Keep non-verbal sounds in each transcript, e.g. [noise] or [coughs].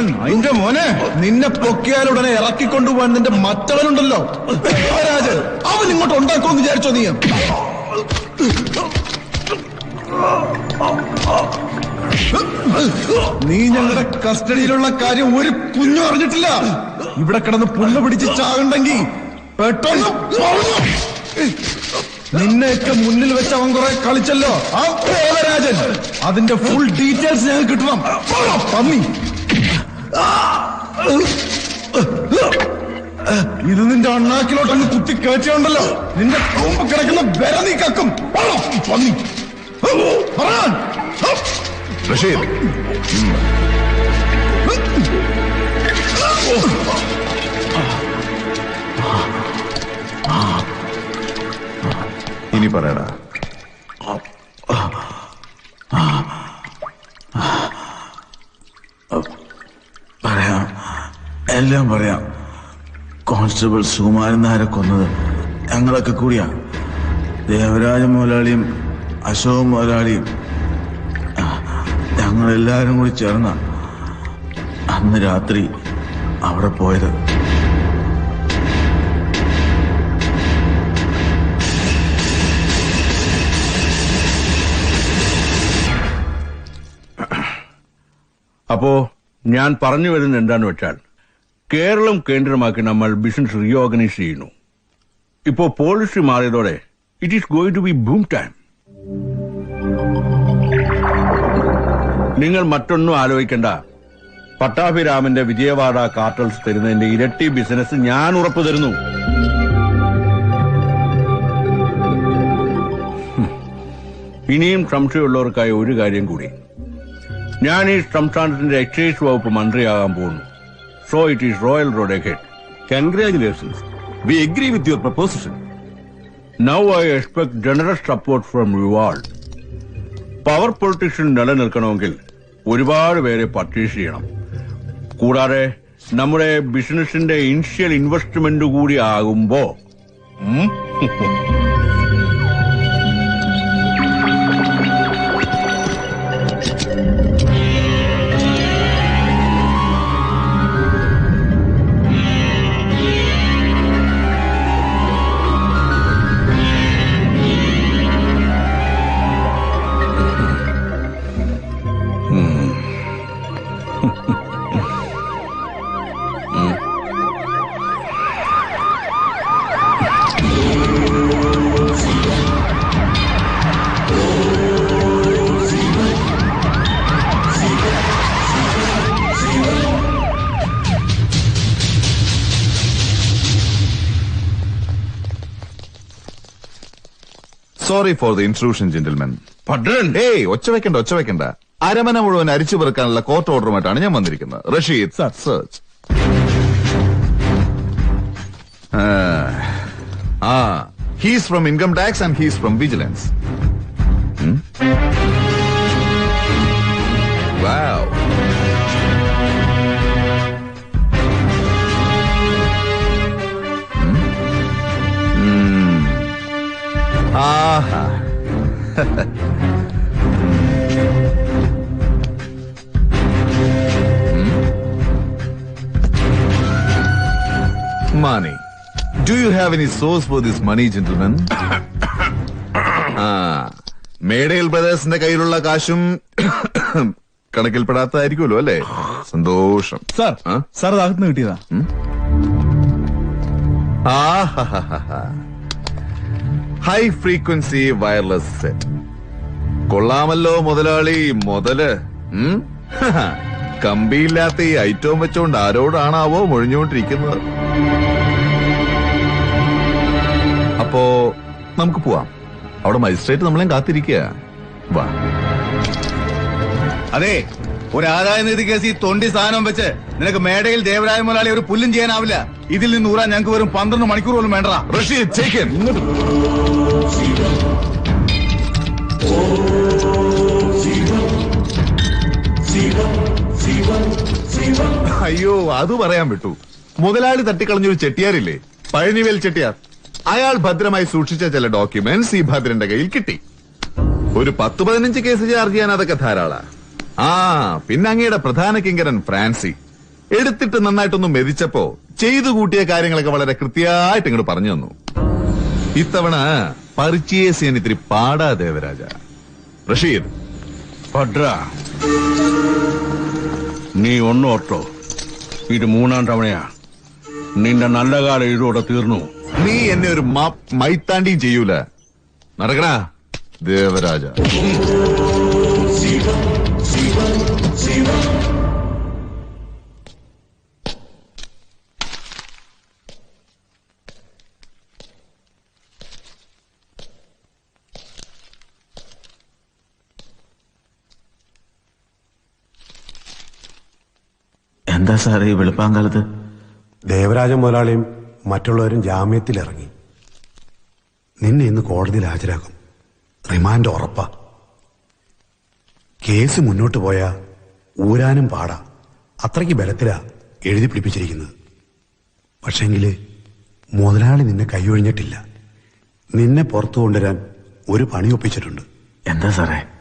നിന്റെ മോനെ നിന്നെ പൊക്കിയാലുടനെ ഇറക്കിക്കൊണ്ടുപോകാൻ നിന്റെ മറ്റവനുണ്ടല്ലോ. രാജ് അവൻ ഇങ്ങോട്ട് ഉണ്ടാക്കുമെന്ന് വിചാരിച്ചോ നീ? നീ ഞങ്ങളുടെ കസ്റ്റഡിയിലുള്ള കാര്യം ഒരു കുഞ്ഞു അറിഞ്ഞിട്ടില്ല. ഇവിടെ കിടന്ന് പുല്ല് പിടിച്ച് ചാകണ്ടെങ്കിൽ പെട്ടെന്ന്. നിന്നെയൊക്കെ മുന്നിൽ വെച്ച് അവൻ കുറെ കളിച്ചല്ലോ. ആ ദേവരാജൻ അതിന്റെ ഫുൾ ഡീറ്റെയിൽസ് ഞങ്ങൾ കിട്ടണം. പന്നി ഇത് നിന്റെ അണ്ണാക്കിലോട്ട് അങ്ങ് കുത്തി കയറ്റിയുണ്ടല്ലോ. നിന്റെ കൊമ്പ് കിടക്കുന്ന വിര നീ കക്കും. പന്നി റഷീദ് ഇനി പറയടാ പറയാം എല്ലാം പറയാം. കോൺസ്റ്റബിൾ സുകുമാരൻ നായരെ കൊന്നത് ഞങ്ങളൊക്കെ കൂടിയാ. ദേവരാജ മുതലാളിയും അശോക് മുതലാളിയും ഞങ്ങളെല്ലാവരും കൂടി ചേർന്ന അന്ന് രാത്രി അവിടെ പോയത്. അപ്പോ ഞാൻ പറഞ്ഞു വരുന്ന എന്താന്ന് വെച്ചാൽ കേരളം കേന്ദ്രമാക്കി നമ്മൾ ബിസിനസ് റീഓർഗനൈസ് ചെയ്യുന്നു. ഇപ്പോ policy മാറിയതോടെ it is going to be boom time നിങ്ങൾ മറ്റൊന്നും ആലോചിക്കണ്ട. പട്ടാഭിരാമന്റെ വിജയവാഡ കാർട്ടൽസ് തരുന്നതിന്റെ ഇരട്ടി ബിസിനസ് ഞാൻ ഉറപ്പു തരുന്നു. ഇനിയും സംശയമുള്ളവർക്കായി ഒരു കാര്യം കൂടി. ഞാൻ ഈ സംസ്ഥാനത്തിന്റെ എക്സൈസ് വകുപ്പ് മന്ത്രിയാകാൻ പോകുന്നു. So it is royal road head Congratulations. We agree with your proposition. Now I expect general support from you all power politician നിലനിൽക്കണമെങ്കിൽ ഒരുപാട് പേരെ പർച്ചേസ് ചെയ്യണം കൂടാതെ നമ്മുടെ ബിസിനസിന്റെ ഇനിഷ്യൽ ഇൻവെസ്റ്റ്മെന്റ് കൂടി ആകുമ്പോ sorry for the intrusion gentlemen ഏയ് ഒച്ച വെക്കണ്ട ഒച്ച വെക്കണ്ട. അരമന മുഴുവൻ അരിച്ചു പെറുക്കാനുള്ള കോർട്ട് ഓർഡറുമായിട്ടാണ് ഞാൻ വന്നിരിക്കുന്നത്. റഷീദ് സെർച്ച് ആ. He's from income tax and he's from vigilance [laughs] Aaha money. Do you have any source for this money, gentlemen? [coughs] മേഡയിൽ ബ്രദേഴ്സിന്റെ കയ്യിലുള്ള കാശും [coughs] കണക്കിൽപ്പെടാത്തതായിരിക്കുമല്ലോ അല്ലേ? സന്തോഷം. സാർ സാർ അകത്തുനിന്ന് കിട്ടിയതാ. ഹൈ ഫ്രീക്വൻസി വയർലെസ് സെറ്റ് കൊള്ളാമല്ലോ മുതലാളി മുതൽ? കമ്പിയില്ലാത്ത ഈ ഐറ്റവും വെച്ചോണ്ട് ആരോടാണാവോ മുഴിഞ്ഞുകൊണ്ടിരിക്കുന്നത്? അപ്പോ നമുക്ക് പോവാം. അവിടെ മജിസ്ട്രേറ്റ് നമ്മളെയും കാത്തിരിക്കുക വാ. അതെ ഒരു ആദായ നികുതി കേസ് ഈ തൊണ്ടി സാധനം വെച്ച് നിനക്ക് മേടയിൽ ദേവരായ മുതലാളി ഒരു പുല്ലും ചെയ്യാനാവില്ല. ഇതിൽ നിന്ന് ഊറാൻ ഞങ്ങൾക്ക് വെറും പന്ത്രണ്ട് മണിക്കൂർ പോലും വേണ്ട റഷീദ്. അയ്യോ അത് പറയാൻ വിട്ടു. മുതലാളി തട്ടിക്കളഞ്ഞൊരു ചെട്ടിയാറില്ലേ പഴനിവേൽ ചെട്ടിയാർ. അയാൾ ഭദ്രമായി സൂക്ഷിച്ച ചില ഡോക്യുമെന്റ്സ് ഈ ഭദ്രന്റെ കയ്യിൽ കിട്ടി. ഒരു പത്ത് പതിനഞ്ച് കേസ് ചാർജ് ചെയ്യാൻ അതൊക്കെ ധാരാള. ആ പിന്നെ അങ്ങയുടെ പ്രധാന കിങ്കരൻ ഫ്രാൻസി. എടുത്തിട്ട് നന്നായിട്ടൊന്ന് മെതിച്ചപ്പോ ചെയ്തു കൂട്ടിയ കാര്യങ്ങളൊക്കെ വളരെ കൃത്യമായിട്ട് ഇങ്ങോട്ട് പറഞ്ഞു തന്നു. ഇത്തവണ പറിച്ചേസ് ചെയ്യാൻ ഇത്തിരി പാടാ ദേവരാജ. റഷീദ്. നീ നീ ഒന്നോർത്തോ ഇത് മൂന്നാം തവണയാ. നിന്റെ നല്ല കാലം ഇതോടെ തീർന്നു. നീ എന്നെ ഒരു മൈത്താണ്ടിയും ചെയ്യൂല. നടക്കടാ ദേവരാജ. എന്താ സാറേ വെളുപ്പാങ്കാലത്ത്? ദേവരാജൻ മുതലാളിയും മറ്റുള്ളവരും ജാമ്യത്തിൽ ഇറങ്ങി നിന്നെ ഇന്ന് കോടതിയിൽ ഹാജരാക്കും. റിമാൻഡ് ഉറപ്പാ. കേസ് മുന്നോട്ട് പോയാ ഊരാനും പാടാ. അത്രയ്ക്ക് ബലത്തിലാ എഴുതി പിടിപ്പിച്ചിരിക്കുന്നത്. പക്ഷെങ്കിൽ മുതലാളി നിന്നെ കൈയൊഴിഞ്ഞിട്ടില്ല. നിന്നെ പുറത്തു കൊണ്ടുവരാൻ ഒരു പണി ഒപ്പിച്ചിട്ടുണ്ട്. എന്താ സാറേ?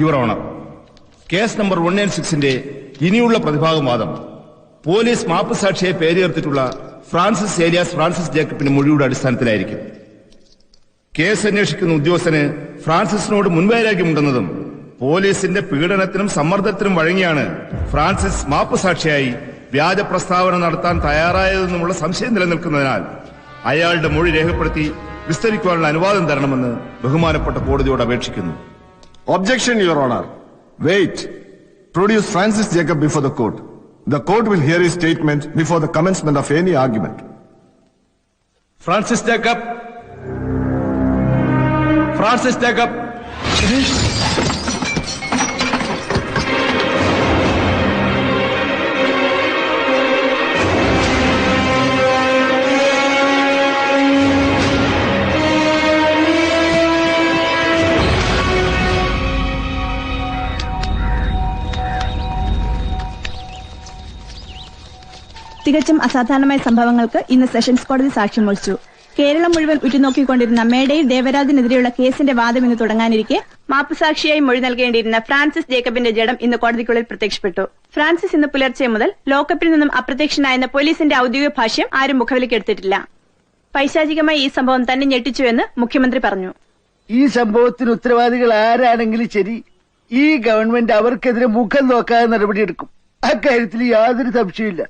Your honour. Case number one nine സിക്സിന്റെ ഇനിയുള്ള പ്രതിഭാഗം വാദം പോലീസ് മാപ്പ് സാക്ഷിയെ പേരുയർത്തിട്ടുള്ള ഫ്രാൻസിസ് ഏലിയാസ് ഫ്രാൻസിസ് ജേക്കബിന്റെ മൊഴിയുടെ അടിസ്ഥാനത്തിലായിരിക്കും. കേസ് അന്വേഷിക്കുന്ന ഉദ്യോഗസ്ഥന് ഫ്രാൻസിസിനോട് മുൻവൈരാഗ്യമുണ്ടെന്നതും പോലീസിന്റെ പീഡനത്തിനും സമ്മർദ്ദത്തിനും വഴങ്ങിയാണ് ഫ്രാൻസിസ് മാപ്പ് സാക്ഷിയായി വ്യാജ പ്രസ്താവന നടത്താൻ തയ്യാറായതെന്നുമുള്ള സംശയം നിലനിൽക്കുന്നതിനാൽ അയാളുടെ മൊഴി രേഖപ്പെടുത്തി വിസ്തരിക്കുവാനുള്ള അനുവാദം തരണമെന്ന് ബഹുമാനപ്പെട്ട കോടതിയോട് അപേക്ഷിക്കുന്നു. Objection, Your Honor. Wait. Produce Francis Jacob before the court. The court will hear his statement before the commencement of any argument. Francis Jacob. Francis Jacob. തികച്ചും അസാധാരണമായ സംഭവങ്ങൾക്ക് ഇന്ന് സെഷൻസ് കോടതി സാക്ഷ്യം വഹിച്ചു. കേരളം മുഴുവൻ ഉറ്റുനോക്കിക്കൊണ്ടിരുന്ന മേഡയിൽ ദേവരാജിനെതിരെയുള്ള കേസിന്റെ വാദം ഇന്ന് തുടങ്ങാനിരിക്കെ മാപ്പുസാക്ഷിയായി മൊഴി നൽകേണ്ടിയിരുന്ന ഫ്രാൻസിസ് ജേക്കബിന്റെ ജഡം ഇന്ന് കോടതിക്കുള്ളിൽ പ്രത്യക്ഷപ്പെട്ടു. ഫ്രാൻസിസ് ഇന്ന് പുലർച്ചെ മുതൽ ലോക്കപ്പിൽ നിന്നും അപ്രത്യക്ഷനായെന്ന പോലീസിന്റെ ഔദ്യോഗിക ഭാഷ്യം ആരും മുഖവിലേക്ക് എടുത്തിട്ടില്ല. പൈശാചികമായി ഈ സംഭവം തന്നെ ഞെട്ടിച്ചുവെന്ന് മുഖ്യമന്ത്രി പറഞ്ഞു. ഈ സംഭവത്തിന് ഉത്തരവാദികൾ ആരാണെങ്കിലും ശരി. ഈ ഗവൺമെന്റ് അവർക്കെതിരെ മുഖം നോക്കാതെ നടപടിയെടുക്കും. അക്കാര്യത്തിൽ യാതൊരു സംശയമില്ല